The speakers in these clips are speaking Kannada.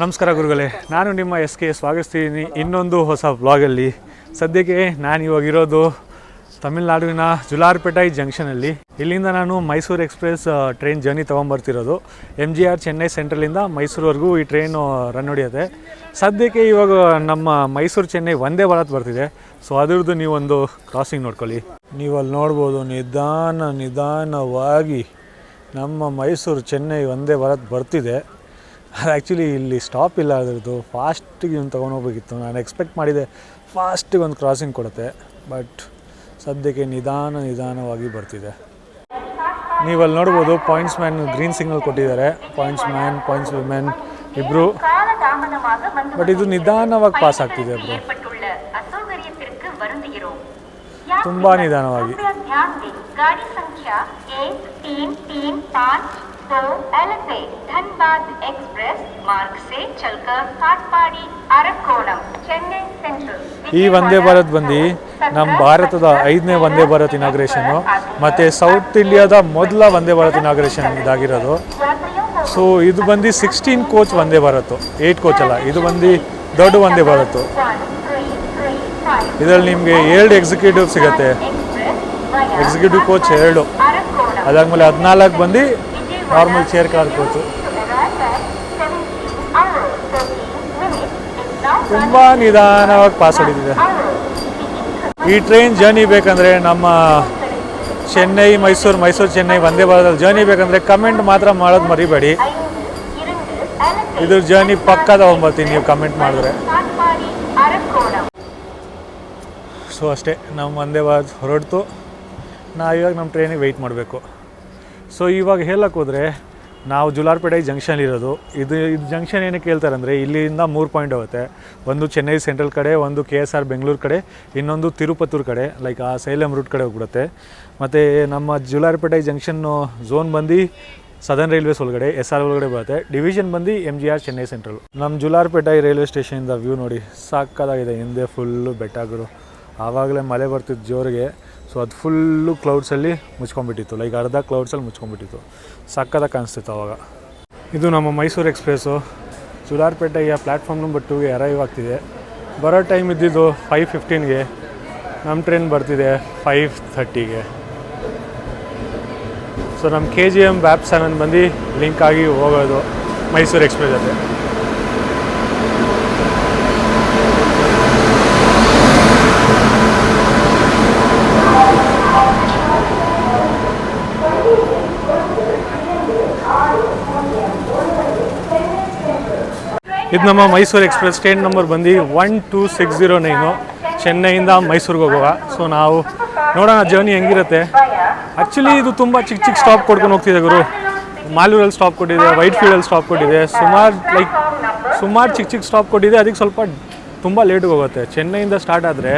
ನಮಸ್ಕಾರ ಗುರುಗಳೇ, ನಾನು ನಿಮ್ಮ ಎಸ್ ಕೆ ಸ್ವಾಗತಿಸ್ತೀನಿ ಇನ್ನೊಂದು ಹೊಸ ಬ್ಲಾಗಲ್ಲಿ ಸದ್ಯಕ್ಕೆ ನಾನು ಇವಾಗ ಇರೋದು ತಮಿಳ್ನಾಡುವಿನ ಜುಲಾರ್ಪೇಟೈ ಜಂಕ್ಷನಲ್ಲಿ. ಇಲ್ಲಿಂದ ನಾನು ಮೈಸೂರು ಎಕ್ಸ್ಪ್ರೆಸ್ ಟ್ರೈನ್ ಜರ್ನಿ ತೊಗೊಂಬರ್ತಿರೋದು. ಎಂ ಜಿ ಆರ್ ಚೆನ್ನೈ ಸೆಂಟ್ರಲಿಂದ ಮೈಸೂರುವರೆಗೂ ಈ ಟ್ರೈನು ರನ್ ಹೊಡಿಯುತ್ತೆ. ಸದ್ಯಕ್ಕೆ ಇವಾಗ ನಮ್ಮ ಮೈಸೂರು ಚೆನ್ನೈ ಒಂದೇ ಭಾರತ್ ಬರ್ತಿದೆ. ಸೊ ಅದರದ್ದು ನೀವೊಂದು ಕ್ರಾಸಿಂಗ್ ನೋಡ್ಕೊಳ್ಳಿ. ನೀವು ಅಲ್ಲಿ ನೋಡ್ಬೋದು, ನಿಧಾನ ನಿಧಾನವಾಗಿ ನಮ್ಮ ಮೈಸೂರು ಚೆನ್ನೈ ಒಂದೇ ಭಾರತ್ ಬರ್ತಿದೆ. ಅದು ಆ್ಯಕ್ಚುಲಿ ಇಲ್ಲಿ ಸ್ಟಾಪ್ ಇಲ್ಲ ಅದರದ್ದು ಫಾಸ್ಟಿಗೆ ಇವ್ನು ತೊಗೊಂಡೋಗ್ಬೇಕಿತ್ತು ನಾನು ಎಕ್ಸ್ಪೆಕ್ಟ್ ಮಾಡಿದೆ ಫಾಸ್ಟಿಗೆ ಒಂದು ಕ್ರಾಸಿಂಗ್ ಕೊಡುತ್ತೆ ಬಟ್ ಸದ್ಯಕ್ಕೆ ನಿಧಾನ ನಿಧಾನವಾಗಿ ಬರ್ತಿದೆ ನೀವಲ್ಲಿ ನೋಡ್ಬೋದು ಪಾಯಿಂಟ್ಸ್ ಮ್ಯಾನ್ ಗ್ರೀನ್ ಸಿಗ್ನಲ್ ಕೊಟ್ಟಿದ್ದಾರೆ ಪಾಯಿಂಟ್ಸ್ ಮ್ಯಾನ್ ಪಾಯಿಂಟ್ಸ್ ವುಮೆನ್ ಇಬ್ಬರು ಬಟ್ ಇದು ನಿಧಾನವಾಗಿ ಪಾಸ್ ಆಗ್ತಿದೆ ಬ್ರೋ ತುಂಬ ನಿಧಾನವಾಗಿ. ಗಾಡಿ ಸಂಖ್ಯಾ एक तीन तीन पाँच दो एलफे धनबाद एक्सप्रेस मार्ग से चलकर काटपाड़ी अरकोणम चेन्नई सेंट्रल ಈ ವಂದೇ ಭಾರತ್ ಬಂದು ನಮ್ಮ ಭಾರತದ ಐದನೇ ವಂದೇ ಭಾರತ್ ಇನಾಗ್ರೇಷನು ಮತ್ತು ಸೌತ್ ಇಂಡಿಯಾದ ಮೊದಲ ವಂದೇ ಭಾರತ್ ಇನಾಗ್ರೇಷನ್ ಇದಾಗಿರೋದು ಸೊ ಇದು ಬಂದು sixteen coach Vande Bharat eight coach ಅಲ್ಲ ಇದು ಬಂದು ದೊಡ್ಡ ವಂದೇ ಭಾರತ್ ಇದರಲ್ಲಿ ನಿಮಗೆ ಎರಡು ಎಕ್ಸಿಕ್ಯೂಟಿವ್ ಸಿಗುತ್ತೆ ಎಕ್ಸಿಕ್ಯೂಟಿವ್ ಕೋಚ್ ಎರಡು ಅದಾದಮೇಲೆ ಹದಿನಾಲ್ಕು ಬಂದು ನಾರ್ಮಲ್ ಚೇರ್ ಕೋಚು ತುಂಬ ನಿಧಾನವಾಗಿ ಪಾಸ್ ಹೊಡಿತಿದೆ. ಈ ಟ್ರೈನ್ ಜರ್ನಿ ಬೇಕಂದರೆ ನಮ್ಮ ಚೆನ್ನೈ, ಮೈಸೂರು ಮೈಸೂರು, ಚೆನ್ನೈ ವಂದೇ ಭಾರತದಲ್ಲಿ ಜರ್ನಿ ಬೇಕಂದರೆ ಕಮೆಂಟ್ ಮಾತ್ರ ಮಾಡೋದು ಮರಿಬೇಡಿ. ಇದ್ರ ಜರ್ನಿ ಪಕ್ಕ ತಗೊಂಬರ್ತೀನಿ ನೀವು ಕಮೆಂಟ್ ಮಾಡಿದ್ರೆ. ಸೊ ಅಷ್ಟೇ ನಮ್ಮ ವಂದೇ ಭಾರತ್ ಹೊರಡ್ತು. ನಾವು ಇವಾಗ ನಮ್ಮ ಟ್ರೈನಿಗೆ ವೆಯ್ಟ್ ಮಾಡಬೇಕು. ಸೊ ಇವಾಗ ಹೇಳಕ್ಕೆ ಹೋದರೆ, ನಾವು ಜುಲಾರ್ಪೇಟೆ ಜಂಕ್ಷನ್ ಇರೋದು. ಇದು ಇದು ಜಂಕ್ಷನ್ ಏನಕ್ಕೆ ಹೇಳ್ತಾರೆ ಅಂದರೆ, ಇಲ್ಲಿಂದ ಮೂರು ಪಾಯಿಂಟ್ ಹೋಗುತ್ತೆ. ಒಂದು ಚೆನ್ನೈ ಸೆಂಟ್ರಲ್ ಕಡೆ, ಒಂದು ಕೆ ಎಸ್ ಆರ್ ಬೆಂಗಳೂರು ಕಡೆ, ಇನ್ನೊಂದು ತಿರುಪತ್ತೂರು ಕಡೆ ಲೈಕ್ ಆ ಸೈಲಂ ರೂಟ್ ಕಡೆ ಹೋಗ್ಬಿಡುತ್ತೆ. ಮತ್ತು ನಮ್ಮ ಜುಲಾರ್ಪೇಟೆ ಜಂಕ್ಷನ್ನು ಝೋನ್ ಬಂದು ಸದರ್ನ್ ರೈಲ್ವೇಸ್ ಒಳಗಡೆ, ಎಸ್ ಆರ್ ಒಳಗಡೆ ಬರುತ್ತೆ. ಡಿವಿಷನ್ ಬಂದು M G R Chennai central ನಮ್ಮ ಜುಲಾರ್ಪೇಟೆ ರೈಲ್ವೆ ಸ್ಟೇಷನಿಂದ ವ್ಯೂ ನೋಡಿ, ಸಾಕಾಗಿದೆ. ಹಿಂದೆ ಫುಲ್ಲು ಬೆಟ್ಟಗಳು ಆವಾಗಲೇ ಮಳೆ ಬರ್ತಿತ್ತು ಜೋರಿಗೆ. ಸೊ ಅದು ಫುಲ್ಲು ಕ್ಲೌಡ್ಸಲ್ಲಿ ಮುಚ್ಕೊಂಡ್ಬಿಟ್ಟಿತ್ತು. ಲೈಕ್ ಅರ್ಧ ಕ್ಲೌಡ್ಸಲ್ಲಿ ಮುಚ್ಕೊಂಡ್ಬಿಟ್ಟಿತ್ತು. ಸಕ್ಕತ್ತಾಗಿ ಕಾಣಿಸ್ತಿತ್ತು ಅವಾಗ. ಇದು ನಮ್ಮ ಮೈಸೂರು ಎಕ್ಸ್ಪ್ರೆಸ್ಸು ಸುಧಾರ್ಪೇಟೆಯ ಪ್ಲ್ಯಾಟ್ಫಾರ್ಮ್ ನಂಬರ್ ಟೂಗೆ ಅರೈವ್ ಆಗ್ತಿದೆ. ಬರೋ ಟೈಮ್ ಇದ್ದಿದ್ದು ಫೈವ್ ಫಿಫ್ಟೀನ್ಗೆ ನಮ್ಮ ಟ್ರೈನ್ ಬರ್ತಿದೆ ಫೈವ್ ಥರ್ಟಿಗೆ ಸೊ ನಮ್ಮ ಕೆ ಜಿ ಎಂ ವ್ಯಾಪ್ ಸೆವೆನ್ ಬಂದು ಲಿಂಕ್ ಆಗಿ ಹೋಗೋದು ಮೈಸೂರು ಎಕ್ಸ್ಪ್ರೆಸ್ ಜೊತೆ ಇದು ನಮ್ಮ ಮೈಸೂರು ಎಕ್ಸ್ಪ್ರೆಸ್ ಟ್ರೈನ್ ನಂಬರ್ ಬಂದು one two six zero nine. ಚೆನ್ನೈಯಿಂದ ಮೈಸೂರಿಗೆ ಹೋಗುವ. ಸೊ ನಾವು ನೋಡೋಣ, ಜರ್ನಿ ಹೆಂಗಿರುತ್ತೆ. ಆ್ಯಕ್ಚುಲಿ ಇದು ತುಂಬ ಚಿಕ್ಕ ಚಿಕ್ಕ ಸ್ಟಾಪ್ ಕೊಡ್ಕೊಂಡು ಹೋಗ್ತಿದೆ ಗುರು. ಮಾಲೂರಲ್ಲಿ ಸ್ಟಾಪ್ ಕೊಟ್ಟಿದೆ, ವೈಟ್ ಫೀಲ್ಡಲ್ಲಿ ಸ್ಟಾಪ್ ಕೊಟ್ಟಿದೆ. ಸುಮಾರು ಲೈಕ್ ಸುಮಾರು ಚಿಕ್ಕ ಚಿಕ್ಕ ಸ್ಟಾಪ್ ಕೊಟ್ಟಿದೆ. ಅದಕ್ಕೆ ಸ್ವಲ್ಪ ತುಂಬ ಲೇಟಿಗೆ ಹೋಗುತ್ತೆ. ಚೆನ್ನೈಯಿಂದ ಸ್ಟಾರ್ಟ್ ಆದರೆ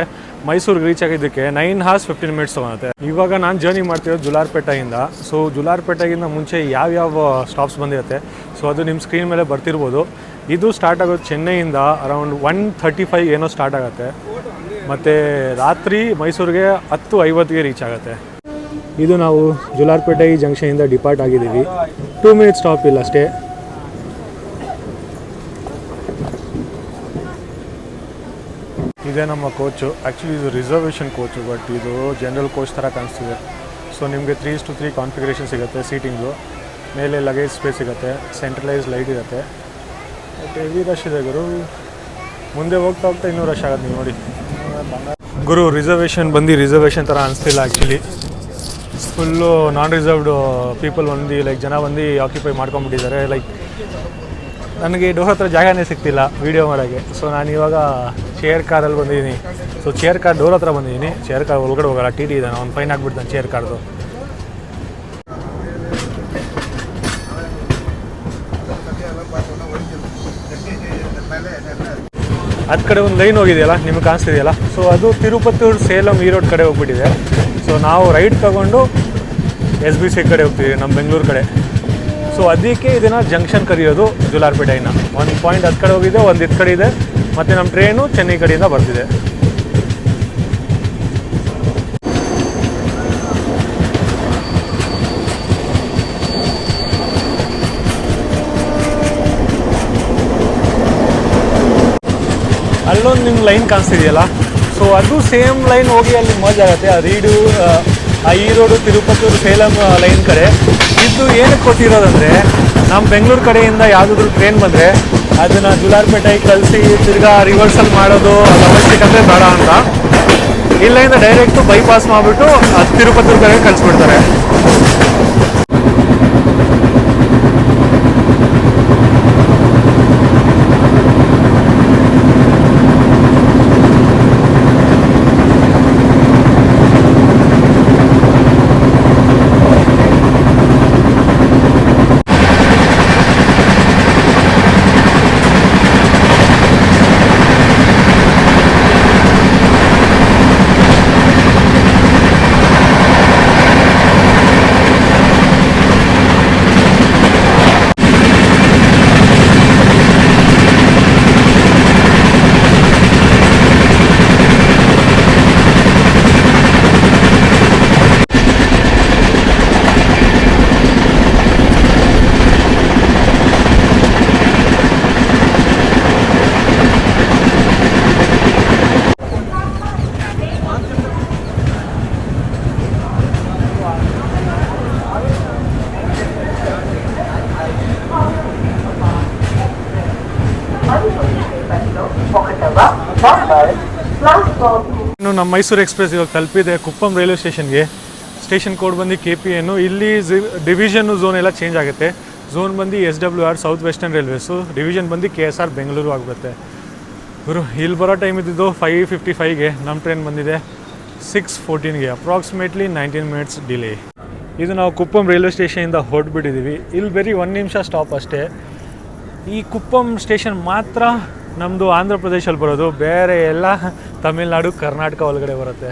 ಮೈಸೂರಿಗೆ ರೀಚ್ ಆಗಿದ್ದಕ್ಕೆ ನೈನ್ ಹಾರ್ಸ್ ಫಿಫ್ಟೀನ್ ಮಿನಿಟ್ಸ್ ತೊಗೊಳುತ್ತೆ ಇವಾಗ ನಾನು ಜರ್ನಿ ಮಾಡ್ತಿರೋದು ಜುಲಾರ್ಪೇಟೆಯಿಂದ. ಸೊ ಜುಲಾರ್ಪೇಟೆಗಿಂತ ಮುಂಚೆ ಯಾವ್ಯಾವ ಸ್ಟಾಪ್ಸ್ ಬಂದಿರುತ್ತೆ. ಸೊ ಅದು ನಿಮ್ಮ ಸ್ಕ್ರೀನ್ ಮೇಲೆ ಬರ್ತಿರ್ಬೋದು. ಇದು ಸ್ಟಾರ್ಟ್ ಆಗೋದು ಚೆನ್ನೈಯಿಂದ ಅರೌಂಡ್ ಒನ್ ಥರ್ಟಿ ಫೈವ್ ಏನೋ ಸ್ಟಾರ್ಟ್ ಆಗುತ್ತೆ. ಮತ್ತು ರಾತ್ರಿ ಮೈಸೂರಿಗೆ ಹತ್ತು ಐವತ್ತಿಗೆ ರೀಚ್ ಆಗುತ್ತೆ. ಇದು ನಾವು ಜುಲಾರ್ಪೇಟೆ ಜಂಕ್ಷನಿಂದ ಡಿಪಾರ್ಟ್ ಆಗಿದ್ದೀವಿ. ಟೂ ಮಿನಿಟ್ಸ್ ಸ್ಟಾಪ್ ಇಲ್ಲ ಅಷ್ಟೇ. ಇದೇ ನಮ್ಮ ಕೋಚು. ಆ್ಯಕ್ಚುಲಿ ಇದು ರಿಸರ್ವೇಷನ್ ಕೋಚು ಬಟ್ ಇದು ಜನರಲ್ ಕೋಚ್ ಥರ ಕಾಣಿಸ್ತಿದೆ. ಸೊ ನಿಮಗೆ ತ್ರೀ ಟು ತ್ರೀ ಕಾನ್ಫಿಗರೇಷನ್ ಸಿಗುತ್ತೆ ಸೀಟಿಂಗು ಮೇಲೆ ಲಗೇಜ್ ಸ್ಪೇಸ್ ಸಿಗುತ್ತೆ. ಸೆಂಟ್ರಲೈಸ್ ಲೈಟ್ ಇರುತ್ತೆ. ಬಟ್ ಹೆವಿ ರಶ್ ಇದೆ ಗುರು. ಮುಂದೆ ಹೋಗ್ತಾ ಹೋಗ್ತಾ ಇನ್ನೂ ರಶ್ ಆಗುತ್ತೆ ನೋಡಿ. ಗುರು ರಿಸರ್ವೇಷನ್ ಬಂದು ರಿಸರ್ವೇಷನ್ ಥರ ಅನಿಸ್ತಿಲ್ಲ actually full non reserved people ಬಂದು ಲೈಕ್ ಜನ ಬಂದು ಆಕ್ಯುಪೈ ಮಾಡ್ಕೊಂಬಿಟ್ಟಿದ್ದಾರೆ ಲೈಕ್ ನನಗೆ ಡೋರ್ ಹತ್ರ ಜಾಗನೇ ಸಿಗ್ತಿಲ್ಲ ವೀಡಿಯೋ ಮಾಡೋಕ್ಕೆ ಸೊ ನಾನು ಇವಾಗ ಚೇರ್ ಕಾರಲ್ಲಿ ಬಂದಿದ್ದೀನಿ. ಸೊ ಚೇರ್ ಕಾರ್ ಡೋರ್ ಹತ್ರ ಬಂದಿದ್ದೀನಿ. ಚೇರ್ ಕಾರ್ ಒಳಗಡೆ ಹೋಗಲ್ಲ. ಟಿ ಟಿ ನಾನು ಅವ್ನು ಫೈನ್ ಹಾಕ್ಬಿಡ್ತಾನೆ ಚೇರ್ ಕಾರ್ದು ಅದ್ ಕಡೆ ಒಂದು ಲೈನ್ ಹೋಗಿದೆಯಲ್ಲ, ನಿಮ್ಗೆ ಕಾಣಿಸ್ತಿದೆಯಲ್ಲ? ಸೊ ಅದು ತಿರುಪತ್ತೂರು ಸೇಲಂ ಈ ರೋಡ್ ಕಡೆ ಹೋಗ್ಬಿಟ್ಟಿದೆ. ಸೊ ನಾವು ರೈಟ್ ತಗೊಂಡು ಎಸ್ ಬಿ ಸಿ ಕಡೆ ಹೋಗ್ತೀವಿ ನಮ್ಮ ಬೆಂಗಳೂರು ಕಡೆ. ಸೊ ಅದಕ್ಕೆ ಇದನ್ನು ಜಂಕ್ಷನ್ ಕರೆಯೋದು ಜುಲಾರ್ಪೇಟೆನ ಒಂದು ಪಾಯಿಂಟ್ ಹತ್ತು ಕಡೆ ಹೋಗಿದೆ, ಒಂದು ಇದು ಕಡೆ ಇದೆ. ಮತ್ತು ನಮ್ಮ ಟ್ರೈನು ಚೆನ್ನೈ ಕಡೆಯಿಂದ ಬರ್ತಿದೆ. ಅಲ್ಲೊಂದು ನಿಮ್ಗೆ ಲೈನ್ ಕಾಣಿಸ್ತಿದೆಯಲ್ಲ? ಸೊ ಅದು ಸೇಮ್ ಲೈನ್ ಹೋಗಿ ಅಲ್ಲಿ ಮಜಾ ಆಗುತ್ತೆ. ಆ ರೀಡು ಆ, ಈ ಈರೋಡು ತಿರುಪತೂರು ಸೇಲಂ ಲೈನ್ ಕಡೆ. ಇದು ಏನಕ್ಕೆ ಕೊಟ್ಟಿರೋದಂದರೆ ನಮ್ಮ ಬೆಂಗಳೂರು ಕಡೆಯಿಂದ ಯಾವುದಾದ್ರೂ ಟ್ರೈನ್ ಬಂದರೆ ಅದನ್ನು ಜುಲಾರ್ಪೇಟೆಗೆ ಕಳಿಸಿ ತಿರ್ಗಾ ರಿವರ್ಸಲ್ ಮಾಡೋದು ಅವಶ್ಯಕತೆ ಬೇಡ ಅಂತ. ಇಲ್ಲಿಂದ ಡೈರೆಕ್ಟು ಬೈಪಾಸ್ ಮಾಡಿಬಿಟ್ಟು ಅದು ತಿರುಪತೂರು ಕಡೆಗೆ ಕಳಿಸ್ಬಿಡ್ತಾರೆ ಇನ್ನು ನಮ್ಮ ಮೈಸೂರು ಎಕ್ಸ್ಪ್ರೆಸ್ ಇವಾಗ ತಲುಪಿದೆ, ಕುಪ್ಪಂ ರೈಲ್ವೆ ಸ್ಟೇಷನ್ಗೆ. ಸ್ಟೇಷನ್ ಕೋಡ್ ಬಂದು ಕೆ ಪಿ ಎನ್ನು ಇಲ್ಲಿ ಡಿವಿಷನ್ನು ಝೋನ್ ಎಲ್ಲ ಚೇಂಜ್ ಆಗುತ್ತೆ. ಝೋನ್ ಬಂದು S W R south western railways. Division ಬಂದು ಕೆ ಎಸ್ ಆರ್ ಬೆಂಗಳೂರು ಆಗಿಬಿಡುತ್ತೆ. ಗುರು, ಇಲ್ಲಿ ಬರೋ ಟೈಮ್ ಇದ್ದಿದ್ದು ಫೈವ್ ಫಿಫ್ಟಿ ಫೈವ್ಗೆ. ನಮ್ಮ ಟ್ರೈನ್ ಬಂದಿದೆ six ಫೋರ್ಟೀನ್ಗೆ. Approximately nineteen minutes delay. ಇದು ನಾವು ಕುಪ್ಪಂ ರೈಲ್ವೆ ಸ್ಟೇಷನಿಂದ ಹೊರಟ್ಬಿಟ್ಟಿದ್ದೀವಿ. ಇಲ್ಲಿ ಬರೀ ಒಂದು ನಿಮಿಷ ಸ್ಟಾಪ್ ಅಷ್ಟೇ. ಈ ಕುಪ್ಪಂ ಸ್ಟೇಷನ್ ಮಾತ್ರ ನಮ್ಮದು ಆಂಧ್ರ ಪ್ರದೇಶಲ್ಲಿ ಬರೋದು, ಬೇರೆ ಎಲ್ಲ ತಮಿಳ್ನಾಡು, ಕರ್ನಾಟಕ ಒಳಗಡೆ ಬರುತ್ತೆ.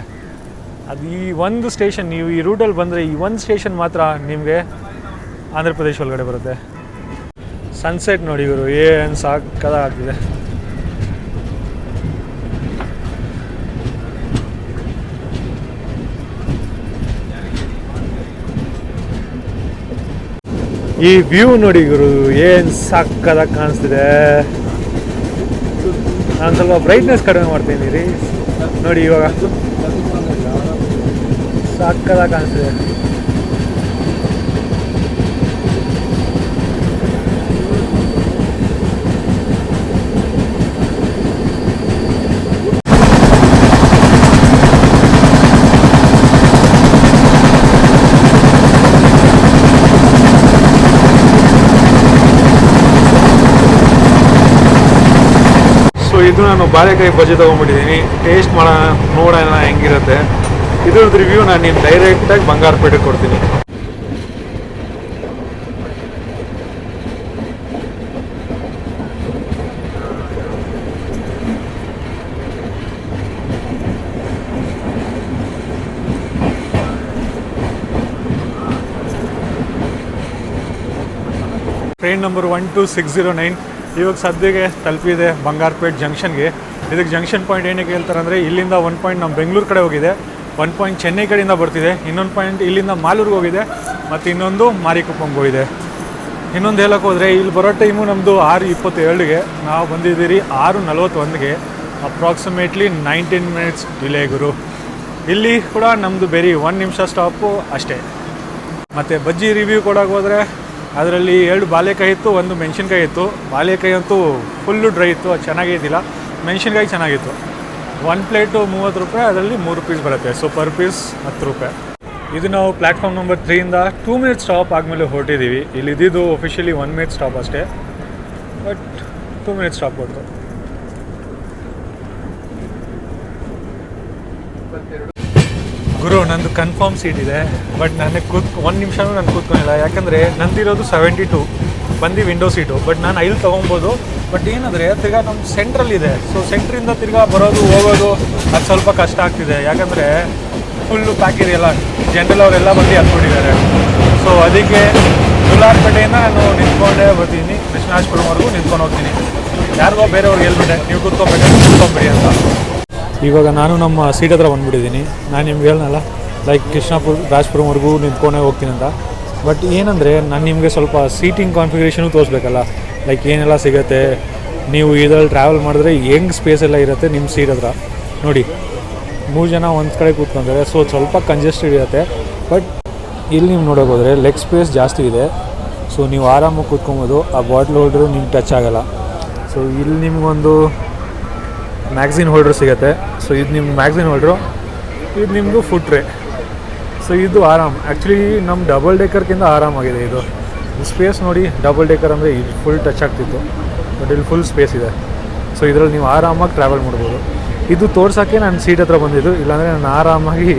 ಅದು ಈ ಒಂದು ಸ್ಟೇಷನ್, ನೀವು ಈ ರೂಟಲ್ಲಿ ಬಂದರೆ ಈ ಒಂದು ಸ್ಟೇಷನ್ ಮಾತ್ರ ನಿಮಗೆ ಆಂಧ್ರ ಪ್ರದೇಶ ಒಳಗಡೆ ಬರುತ್ತೆ. ಸನ್ಸೆಟ್ ನೋಡಿ ಇವರು ಏನು ಸಾಕದ ಆಗ್ತಿದೆ ಈ ವ್ಯೂ ನೋಡಿ ಗುರು, ಏನು ಸಕ್ಕದಾಗಿ ಕಾಣಿಸ್ತಿದೆ. ನಾನು ಸ್ವಲ್ಪ ಬ್ರೈಟ್ನೆಸ್ ಕಡಿಮೆ ಮಾಡ್ತೀನಿ ರೀ. ನೋಡಿ ಇವಾಗ. ಸಾಕಲ್ಲ ಕಾಣಿಸ್ತಿದೆ ಸೊ ಇದು ನಾನು ಬಾಳೆಕಾಯಿ ಬಜ್ಜಿ ತೊಗೊಂಡ್ಬಿಟ್ಟಿದ್ದೀನಿ. ಟೇಸ್ಟ್ ಮಾಡೋಣ ನೋಡೋಣ ಹೆಂಗಿರುತ್ತೆ. ಇದ್ರದ್ದು ರಿವ್ಯೂ ನಾನು ನೀನು ಡೈರೆಕ್ಟಾಗಿ ಬಂಗಾರಪೇಟೆ ಕೊಡ್ತೀನಿ. Train number one two six zero nine ಇವಾಗ ಸದ್ಯಗೆ ತಲುಪಿದೆ ಬಂಗಾರಪೇಟ್ ಜಂಕ್ಷನ್ಗೆ. ಇದಕ್ಕೆ ಜಂಕ್ಷನ್ ಪಾಯಿಂಟ್ ಏನಕ್ಕೆ ಹೇಳ್ತಾರೆ ಅಂದರೆ ಇಲ್ಲಿಂದ ಒನ್ ಪಾಯಿಂಟ್ ನಮ್ಮ ಬೆಂಗಳೂರು ಕಡೆ ಹೋಗಿದೆ. ಒನ್ ಪಾಯಿಂಟ್ ಚೆನ್ನೈ ಕಡೆಯಿಂದ ಬರ್ತಿದೆ. ಇನ್ನೊಂದು ಪಾಯಿಂಟ್ ಇಲ್ಲಿಂದ ಮಾಲೂರಿಗೆ ಹೋಗಿದೆ. ಮತ್ತು ಇನ್ನೊಂದು ಮಾರಿಕುಪ್ಪಂಗೆ ಹೋಗಿದೆ. ಇನ್ನೊಂದು ಹೇಳಕ್ಕೆ ಹೋದರೆ ಇಲ್ಲಿ ಬರೋ ಟೈಮು ನಮ್ಮದು ಆರು ಇಪ್ಪತ್ತೇಳಿಗೆ. ನಾವು ಬಂದಿದ್ದೀರಿ ಆರು ನಲವತ್ತೊಂದಿಗೆ ಅಪ್ರಾಕ್ಸಿಮೇಟ್ಲಿ ನೈನ್ಟೀನ್ ಮಿನಿಟ್ಸ್ ಡಿಲೇ ಗುರು. ಇಲ್ಲಿ ಕೂಡ ನಮ್ಮದು ಬೇರೆ ಒಂದು ನಿಮಿಷ ಸ್ಟಾಪು ಅಷ್ಟೇ. ಮತ್ತು ಬಜ್ಜಿ ರಿವ್ಯೂ ಕೊಡೋಕೆ ಹೋದರೆ ಅದರಲ್ಲಿ ಎರಡು ಬಾಳೆಕಾಯಿ ಇತ್ತು, ಒಂದು ಮೆಣಸಿನ್ಕಾಯಿ ಇತ್ತು. ಬಾಳೆಕಾಯಿ ಅಂತೂ ಫುಲ್ಲು ಡ್ರೈ ಇತ್ತು, ಅದು ಚೆನ್ನಾಗೇ ಇದ್ದಿಲ್ಲ ಮೆಣಸಿನ್ಕಾಯಿ ಚೆನ್ನಾಗಿತ್ತು. ಒಂದು ಪ್ಲೇಟು ಮೂವತ್ತು ರೂಪಾಯಿ, ಅದರಲ್ಲಿ ಮೂರು ಪೀಸ್ ಬರುತ್ತೆ. ಸೊ ಪರ್ ಪೀಸ್ ಹತ್ತು ರೂಪಾಯಿ. ಇದು ನಾವು ಪ್ಲ್ಯಾಟ್ಫಾರ್ಮ್ ನಂಬರ್ ತ್ರೀಯಿಂದ ಟೂ ಮಿನಿಟ್ಸ್ ಸ್ಟಾಪ್ ಆದಮೇಲೆ ಹೊರಟಿದ್ದೀವಿ. ಇಲ್ಲಿ ಇದ್ದಿದ್ದು ಒಫಿಷಿಯಲಿ ಒನ್ ಮಿನಿಟ್ ಸ್ಟಾಪ್ ಅಷ್ಟೇ. ಬಟ್ ಟೂ ಮಿನಿಟ್ಸ್ ಸ್ಟಾಪ್ ಕೊಡ್ತು ಗುರು, ನಂದು ಕನ್ಫರ್ಮ್ ಸೀಟ್ ಇದೆ ಬಟ್ ನನಗೆ ಕೂತ್, ಒಂದು ನಿಮಿಷನೂ ನಾನು ಕೂತ್ಕೊಂಡಿಲ್ಲ ಯಾಕಂದರೆ ನಂದಿರೋದು ಸೆವೆಂಟಿ ಟು ಬಂದು ವಿಂಡೋ ಸೀಟು ಬಟ್ ನಾನು ಐದು ತೊಗೊಬೋದು. ಬಟ್ ಏನಂದರೆ, ತಿರ್ಗಾ ನಮ್ಮ ಸೆಂಟ್ರಲ್ ಇದೆ. ಸೊ ಸೆಂಟ್ರಿಂದ ತಿರ್ಗಾ ಬರೋದು, ಹೋಗೋದು, ಅದು ಸ್ವಲ್ಪ ಕಷ್ಟ ಆಗ್ತಿದೆ. ಯಾಕಂದರೆ ಫುಲ್ಲು ಪ್ಯಾಕ್ ಇದೆಯಲ್ಲ ಜನರಲ್ ಅವರೆಲ್ಲ ಬಂದು ಹತ್ಕೊಂಡಿದ್ದಾರೆ ಸೊ ಅದಕ್ಕೆ ದುಲಾರ್ಪೇಟೆಯಿಂದ ನಾನು ನಿಂತ್ಕೊಂಡೇ ಬರ್ತೀನಿ. ಕೃಷ್ಣಾಜಪುರವರೆಗೂ ನಿಂತ್ಕೊಂಡು ಹೋಗ್ತೀನಿ. ಯಾರಿಗೋ ಬೇರೆಯವ್ರಿಗೆ ಹೇಳ್ಬಿಟ್ಟೆ, ನೀವು ಕೂತ್ಕೊಬೇಕು ಕೂತ್ಕೊಂಬಿಡಿ ಅಂತ. ಇವಾಗ ನಾನು ನಮ್ಮ ಸೀಟ್ ಹತ್ರ ಬಂದ್ಬಿಟ್ಟಿದ್ದೀನಿ. ನಾನು ನಿಮ್ಗೆ ಹೇಳನಲ್ಲ ಲೈಕ್ ಕೃಷ್ಣಾಪುರ ರಾಜ್ಪುರವರೆಗೂ ನಿಂತ್ಕೊಂಡೇ ಹೋಗ್ತೀನಿ ಅಂತ. ಬಟ್ ಏನಂದರೆ ನಾನು ನಿಮಗೆ ಸ್ವಲ್ಪ ಸೀಟಿಂಗ್ ಕಾನ್ಫಿಗರೇಷನು ತೋರಿಸ್ಬೇಕಲ್ಲ. ಲೈಕ್ ಏನೆಲ್ಲ ಸಿಗುತ್ತೆ, ನೀವು ಇದರಲ್ಲಿ ಟ್ರಾವೆಲ್ ಮಾಡಿದ್ರೆ ಹೆಂಗೆ ಸ್ಪೇಸ್ ಎಲ್ಲ ಇರುತ್ತೆ ನಿಮ್ಮ ಸೀಟ್ ಹತ್ರ. ನೋಡಿ, ಮೂರು ಜನ ಒಂದು ಕಡೆ ಕೂತ್ಕೊಂತಾರೆ ಸೊ ಸ್ವಲ್ಪ ಕಂಜೆಸ್ಟೆಡ್ ಇರುತ್ತೆ. ಬಟ್ ಇಲ್ಲಿ ನೀವು ನೋಡೋಕ್ಕೋದ್ರೆ ಲೆಗ್ ಸ್ಪೇಸ್ ಜಾಸ್ತಿ ಇದೆ. ಸೊ ನೀವು ಆರಾಮಾಗಿ ಕೂತ್ಕೊಬೋದು, ಆ ಬಾಟ್ಲ್ ಹೋಲ್ಡ್ರು ನಿಮ್ಗೆ ಟಚ್ ಆಗೋಲ್ಲ. ಸೊ ಇಲ್ಲಿ ನಿಮಗೊಂದು ಮ್ಯಾಗ್ಝಿನ್ ಹೋಲ್ಡ್ರ್ ಸಿಗುತ್ತೆ. ಸೊ ಇದು ನಿಮ್ಮ ಮ್ಯಾಗ್ಝಿನ್ ಹೋಲ್ಡ್ರು ಇದು ನಿಮ್ಮದು ಫುಡ್ ಟ್ರೇ ಸೊ ಇದು ಆರಾಮ್. ಆ್ಯಕ್ಚುಲಿ ನಮ್ಮ ಡಬಲ್ ಡೇಕರ್ಗಿಂತ ಆರಾಮಾಗಿದೆ ಇದು. ಸ್ಪೇಸ್ ನೋಡಿ ಡಬಲ್ ಡೇಕರ್ ಅಂದರೆ ಇದು ಫುಲ್ ಟಚ್ ಆಗ್ತಿತ್ತು. ಬಟ್ ಇಲ್ಲಿ ಫುಲ್ ಸ್ಪೇಸ್ ಇದೆ. ಸೊ ಇದರಲ್ಲಿ ನೀವು ಆರಾಮಾಗಿ ಟ್ರಾವೆಲ್ ಮಾಡ್ಬೋದು. ಇದು ತೋರ್ಸೋಕ್ಕೆ ನಾನು ಸೀಟ್ ಹತ್ರ ಬಂದಿದ್ದು. ಇಲ್ಲಾಂದರೆ ನಾನು ಆರಾಮಾಗಿ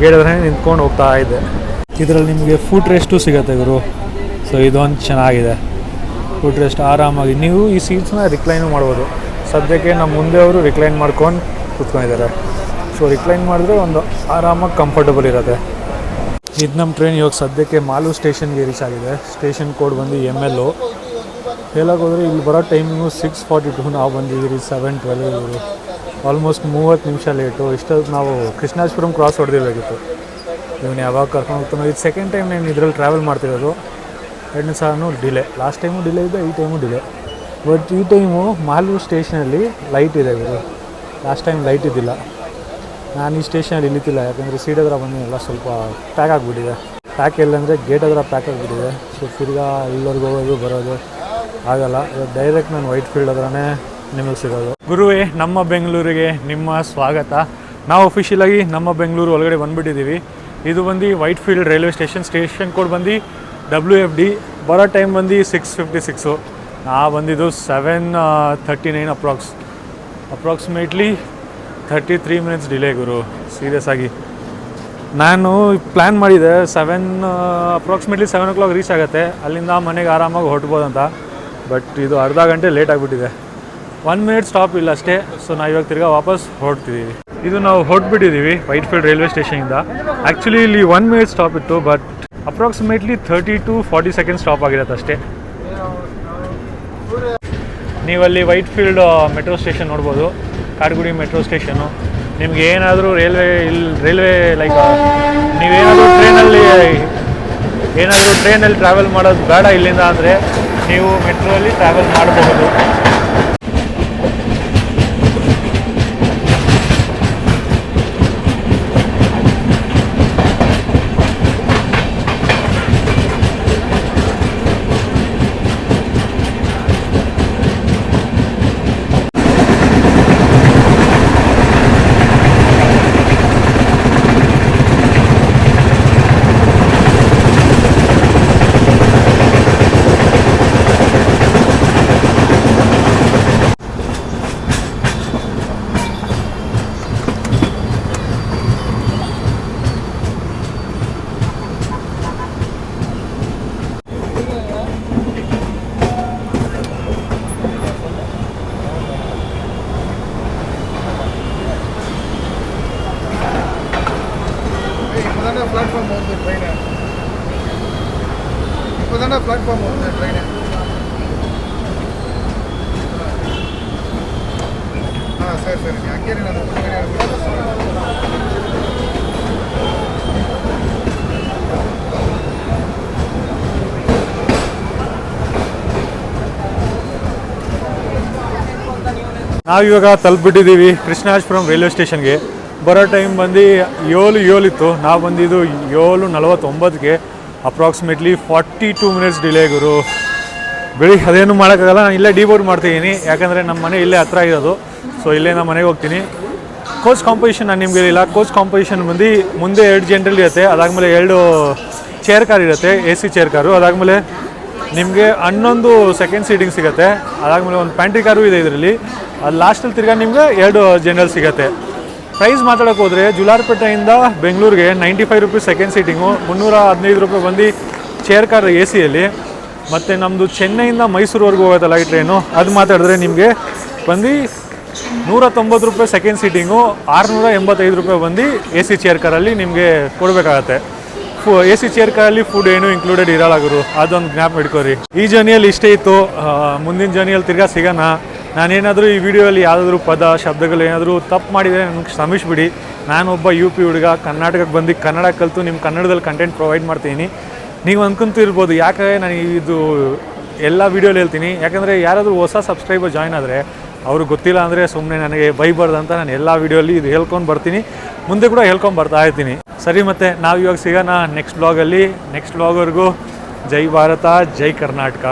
ಗೇಟ್ ನಿಂತ್ಕೊಂಡು ಹೋಗ್ತಾ ಇದ್ದೆ. ಇದರಲ್ಲಿ ನಿಮಗೆ ಫುಡ್ ರೆಸ್ಟು ಸಿಗುತ್ತೆ ಗುರು. ಸೊ ಇದೊಂದು ಚೆನ್ನಾಗಿದೆ. ಫುಡ್ ರೆಸ್ಟ್ ಆರಾಮಾಗಿ. ನೀವು ಈ ಸೀಟ್ಸ್ನ ರಿಕ್ಲೈನು ಮಾಡ್ಬೋದು. ಸದ್ಯಕ್ಕೆ ನಮ್ಮ ಮುಂದೆ ಅವರು ರಿಕ್ಲೈನ್ ಮಾಡ್ಕೊಂಡು ಕೂತ್ಕೊಂಡಿದ್ದಾರೆ. ಸೊ ರಿಕ್ಲೈನ್ ಮಾಡಿದ್ರೆ ಒಂದು ಆರಾಮಾಗಿ ಕಂಫರ್ಟಬಲ್ ಇರುತ್ತೆ. ಇದು ನಮ್ಮ ಟ್ರೈನ್ ಇವಾಗ ಸದ್ಯಕ್ಕೆ ಮಾಲು ಸ್ಟೇಷನ್ಗೆ ರೀಚ್ ಆಗಿದೆ. ಸ್ಟೇಷನ್ ಕೋಡ್ ಬಂದು ಎಂ ಎಲ್ ಒ ಹೋದರೆ ಇಲ್ಲಿ ಬರೋ ಟೈಮಿಂಗು ಸಿಕ್ಸ್ ಫಾರ್ಟಿ ಟು ನಾವು ಬಂದಿದ್ದೀರಿ ಸೆವೆನ್ ಟ್ವೆಲ್ ಆಲ್ಮೋಸ್ಟ್ ಮೂವತ್ತು ನಿಮಿಷ ಲೇಟು ಇಷ್ಟೊತ್ತು ನಾವು ಕೃಷ್ಣಾಜಪುರಂ ಕ್ರಾಸ್ ಹೊಡೆದಿರಬೇಕಿತ್ತು. ಇವನು ಯಾವಾಗ ಕರ್ಕೊಂಡು ಹೋಗ್ತಾನೋ, ಇದು ಸೆಕೆಂಡ್ ಟೈಮ್ ನಾನು ಇದ್ರಲ್ಲಿ ಟ್ರಾವೆಲ್ ಮಾಡ್ತಿರೋದು. ಎರಡನೇ ಸಾಲನು ಡಿಲೇ ಲಾಸ್ಟ್ ಟೈಮು ಡಿಲೇ ಇದೆ, ಈ ಟೈಮು ಡಿಲೇ ಬಟ್ ಈ ಟೈಮು ಮಾಲು ಸ್ಟೇಷನಲ್ಲಿ ಲೈಟ್ ಇದೆ ಇವರು. ಲಾಸ್ಟ್ ಟೈಮ್ ಲೈಟ್ ಇದ್ದಿಲ್ಲ. ನಾನು ಈ ಸ್ಟೇಷನಲ್ಲಿ ಇಳಿತಿಲ್ಲ ಯಾಕಂದರೆ ಸೀಟ್ ಹತ್ರ ಬಂದಿಲ್ಲ ಸ್ವಲ್ಪ ಪ್ಯಾಕ್ ಆಗಿಬಿಟ್ಟಿದೆ. ಪ್ಯಾಕ್ ಎಲ್ಲಂದರೆ ಗೇಟ್ ಹತ್ರ ಪ್ಯಾಕ್ ಆಗಿಬಿಟ್ಟಿದೆ. ಸೊ ತಿರ್ಗಾ ಎಲ್ಲರಿಗೂ ಹೋಗೋದು, ಬರೋದು ಆಗಲ್ಲ. ಡೈರೆಕ್ಟ್ ನಾನು ವೈಟ್ ಫೀಲ್ಡ್ ಹತ್ರನೇ ನಿಮಗೆ ಸಿಗೋದು. ಗುರುವೇ, ನಮ್ಮ ಬೆಂಗಳೂರಿಗೆ ನಿಮ್ಮ ಸ್ವಾಗತ. ನಾವು ಅಫಿಷಿಯಲಾಗಿ ನಮ್ಮ ಬೆಂಗಳೂರು ಒಳಗಡೆ ಬಂದುಬಿಟ್ಟಿದ್ದೀವಿ ಇದು ಬಂದು Whitefield railway station station code ಬಂದು ಡಬ್ಲ್ಯೂ ಎಫ್ ಡಿ ಬರೋ ಟೈಮ್ ಬಂದು ಸಿಕ್ಸ್ ಫಿಫ್ಟಿ ಸಿಕ್ಸು ನಾ ಬಂದಿದ್ದು seven thirty nine approx approximately thirty three minutes delay ಗುರು. ಸೀರಿಯಸ್ ಆಗಿ. ನಾನು ಪ್ಲ್ಯಾನ್ ಮಾಡಿದೆ seven approximately seven o'clock reach ಆಗುತ್ತೆ. ಅಲ್ಲಿಂದ ಮನೆಗೆ ಆರಾಮಾಗಿ ಹೊರಟ್ಬೋದು ಅಂತ ಬಟ್ ಇದು ಅರ್ಧ ಗಂಟೆ ಲೇಟ್ ಆಗಿಬಿಟ್ಟಿದೆ. ಒನ್ ಮಿನಿಟ್ ಸ್ಟಾಪ್ ಇಲ್ಲ ಅಷ್ಟೇ. ಸೊ ನಾವು ಇವಾಗ ತಿರ್ಗಾ ವಾಪಸ್ ಹೊರಡ್ತಿದ್ದೀವಿ ಇದು ನಾವು ಹೊರಟ್ಬಿಟ್ಟಿದ್ದೀವಿ ವೈಟ್ ಫೀಲ್ಡ್ ರೈಲ್ವೆ ಸ್ಟೇಷನಿಂದ ಆ್ಯಕ್ಚುಲಿ ಇಲ್ಲಿ ಒನ್ ಮಿನಿಟ್ ಸ್ಟಾಪ್ ಇತ್ತು but approximately thirty two forty second stop ಆಗಿರತ್ತೆ ಅಷ್ಟೇ. ನೀವಲ್ಲಿ ವೈಟ್ ಫೀಲ್ಡ್ ಮೆಟ್ರೋ ಸ್ಟೇಷನ್ ನೋಡ್ಬೋದು. ಕಾಡ್ಗುಡಿ ಮೆಟ್ರೋ ಸ್ಟೇಷನು ನಿಮ್ಗೆ ಏನಾದರೂ ರೈಲ್ವೆ ಇಲ್ಲಿ ರೈಲ್ವೆ ಲೈಕ್ ನೀವೇನಾದರೂ ಟ್ರೈನಲ್ಲಿ ಏನಾದರೂ ಟ್ರೈನಲ್ಲಿ ಟ್ರಾವೆಲ್ ಮಾಡೋದು ಬೇಡ ಇಲ್ಲಿಂದ ಅಂದರೆ ನೀವು ಮೆಟ್ರೋಲ್ಲಿ ಟ್ರಾವೆಲ್ ಮಾಡಬಹುದು. ప్లాట్ఫామ్ ఉంది ట్రైన్ ఇప్పుదన్నా ప్లాట్ఫామ్ ఉంది ట్రైన్ ಹಾಂ, ಸರಿ ಸರಿ. ನಾವಿವಾಗ ತಲುಪಿಬಿಟ್ಟಿದ್ದೀವಿ ಕೃಷ್ಣಾಜಪುರಂ ರೈಲ್ವೆ ಸ್ಟೇಷನ್ಗೆ. ಬರೋ ಟೈಮ್ ಬಂದು ಏಳು ಇತ್ತು. ನಾವು ಬಂದಿದ್ದು ಏಳು ನಲವತ್ತೊಂಬತ್ತಿಗೆ approximately forty two minutes delay ಗುರು. ಬೆಳಿಗ್ಗೆ ಅದೇನು ಮಾಡೋಕ್ಕಾಗಲ್ಲ. ನಾನು ಇಲ್ಲೇ ಡಿಬೋರ್ಡ್ ಮಾಡ್ತಿದ್ದೀನಿ. ಯಾಕಂದರೆ ನಮ್ಮ ಮನೆ ಇಲ್ಲೇ ಹತ್ರ ಇರೋದು. ಸೊ ಇಲ್ಲೇ ನಮ್ಮ ಮನೆಗೆ ಹೋಗ್ತೀನಿ. ಕೋಚ್ ಕಾಂಪಿಟೇಷನ್ ನಾನು ನಿಮ್ಗೆ ಇಲ್ಲ ಕೋಚ್ ಕಾಂಪಿಟೇಷನ್ ಬಂದು ಮುಂದೆ ಎರಡು ಜನರಲ್ ಇರುತ್ತೆ. ಅದಾದಮೇಲೆ ಎರಡು ಚೇರ್ ಕಾರ್ ಇರುತ್ತೆ. ಎ ಸಿ ಚೇರ್ ಕಾರು ಅದಾದಮೇಲೆ ನಿಮಗೆ ಹನ್ನೊಂದು ಸೆಕೆಂಡ್ ಸೀಟಿಂಗ್ ಸಿಗುತ್ತೆ. ಅದಾದಮೇಲೆ ಒಂದು ಪ್ಯಾಂಟ್ರಿ ಕಾರು ಇದೆ ಇದರಲ್ಲಿ. ಅದು ಲಾಸ್ಟಲ್ಲಿ ತಿರ್ಗಾ ನಿಮಗೆ ಎರಡು ಜನರಲ್ ಸಿಗುತ್ತೆ. ಪ್ರೈಸ್ ಮಾತಾಡೋಕೆ ಹೋದರೆ ಜುಲಾರ್ಪೇಟೆಯಿಂದ ಬೆಂಗಳೂರಿಗೆ ninety five rupees second seating ಮುನ್ನೂರ ಹದಿನೈದು ರೂಪಾಯಿ ಬಂದು ಚೇರ್ ಕಾರ್ ಎ ಸಿಯಲ್ಲಿ ಮತ್ತು ನಮ್ಮದು ಚೆನ್ನೈಯಿಂದ ಮೈಸೂರುವರೆಗೂ ಹೋಗುತ್ತಲ್ಲ ಈ ಟ್ರೈನು ಅದು ಮಾತಾಡಿದ್ರೆ ನಿಮಗೆ ಬಂದು ನೂರ ತೊಂಬತ್ತು ರೂಪಾಯಿ ಸೆಕೆಂಡ್ ಸೀಟಿಂಗು ಆರುನೂರ ಎಂಬತ್ತೈದು ರೂಪಾಯಿ ಬಂದು ಎ ಸಿ ಚೇರ್ ಕಾರಲ್ಲಿ ನಿಮಗೆ ಕೊಡಬೇಕಾಗತ್ತೆ. ಫು ಎ ಸಿ ಚೇರ್ ಕಾರಲ್ಲಿ ಫುಡ್ ಏನು ಇನ್ಕ್ಲೂಡೆಡ್ ಇರಲ್ಲ ಗುರು. ಅದೊಂದು ಜ್ಞಾಪ ಇಟ್ಕೋರಿ. ಈ ಜರ್ನಿಯಲ್ಲಿ ಇಷ್ಟೇ ಇತ್ತು. ಮುಂದಿನ ಜರ್ನಿಯಲ್ಲಿ ತಿರ್ಗಾ ಸಿಗೋಣ. ನಾನೇನಾದರೂ ಈ ವಿಡಿಯೋಲ್ಲಿ ಯಾವುದಾದ್ರೂ ಪದ, ಶಬ್ದಗಳು ಏನಾದರೂ ತಪ್ಪು ಮಾಡಿದರೆ ನನಗೆ ನಾನು ಒಬ್ಬ ಯು ಪಿ ಹುಡುಗ, ಕರ್ನಾಟಕಕ್ಕೆ ಬಂದು ಕನ್ನಡ ಕಲಿತು ನಿಮ್ಮ ಕನ್ನಡದಲ್ಲಿ ಕಂಟೆಂಟ್ ಪ್ರೊವೈಡ್ ಮಾಡ್ತೀನಿ. ನೀವು ಅನ್ಕೊಂತಿರ್ಬೋದು ಯಾಕೆ ನಾನು ಇದು ಎಲ್ಲ ವೀಡಿಯೋಲಿ ಹೇಳ್ತೀನಿ. ಯಾಕಂದರೆ ಯಾರಾದರೂ ಹೊಸ ಸಬ್ಸ್ಕ್ರೈಬರ್ ಜಾಯ್ನ್ ಆದರೆ ಅವ್ರಿಗೆ ಗೊತ್ತಿಲ್ಲ ಅಂದರೆ ಸುಮ್ಮನೆ ನನಗೆ ಬೈಬಾರ್ದು ಅಂತ ನಾನು ಎಲ್ಲ ವೀಡಿಯೋಲಿ ಇದು ಹೇಳ್ಕೊಂಡು ಬರ್ತೀನಿ. ಮುಂದೆ ಕೂಡ ಹೇಳ್ಕೊಂಡು ಬರ್ತಾ ಇರ್ತೀನಿ. ಸರಿ ಮತ್ತೆ, ನಾವು ಇವಾಗ ಸಿಗೋಣ ನೆಕ್ಸ್ಟ್ ಬ್ಲಾಗಲ್ಲಿ ನೆಕ್ಸ್ಟ್ ಬ್ಲಾಗ್ವರೆಗೂ ಜೈ ಭಾರತ, ಜೈ ಕರ್ನಾಟಕ.